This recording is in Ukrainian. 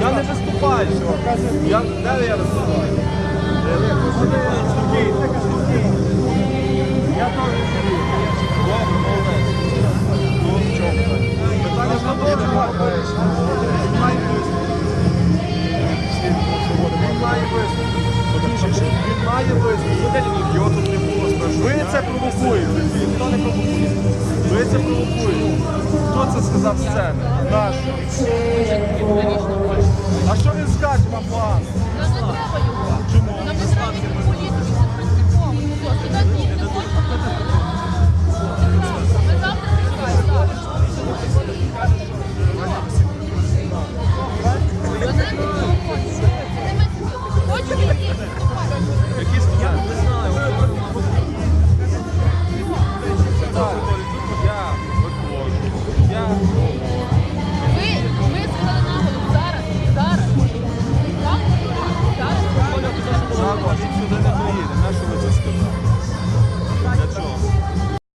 Я не виступаю. Де я виступаю? Я теж. Ну? Питання ж на Він має. Він має виступ. Він має виступ. Його тут не. Ви це провокуєте. Ніхто не провокує. Це провокує? Хто це сказав сцени? Наш. А що він скаже вам не треба його. Thank you.